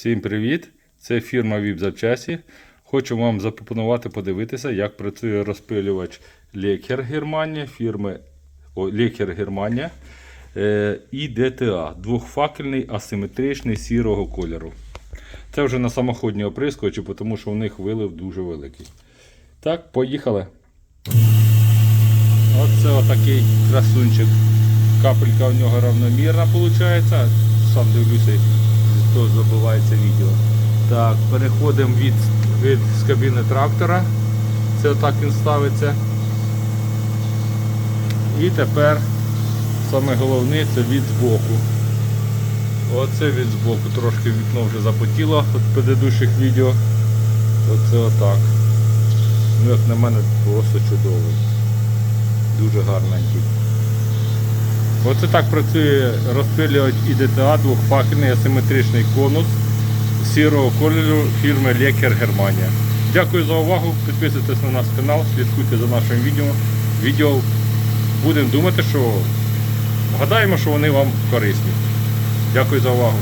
Всім привіт! Це фірма VIP Запчасті. Хочу вам запропонувати подивитися, як працює розпилювач Лекер Германія фірми Лекер Германія е, і DTA двохфакельний асиметричний сірого кольору. Це вже на самоходні оприскувачі, тому що у них вилив дуже великий. Так, поїхали. Оце отакий красунчик. Капелька в нього равномірна виходить. Сам дивлюся, хто забувається відео. Так, переходимо від, від з кабіни трактора. Це отак він ставиться. І тепер саме головне це від збоку. Оце від збоку. Трошки вікно вже запотіло від предыдущих відео. Оце отак. Ну, як на мене, просто чудовий. Дуже гарненький. Оце так працює розпилювач ІДТА двохфакельний асиметричний конус сірого кольору фірми Лекер Германія. Дякую за увагу. Підписуйтесь на наш канал, слідкуйте за нашим відео. Відео будемо думати, що гадаємо, що вони вам корисні. Дякую за увагу.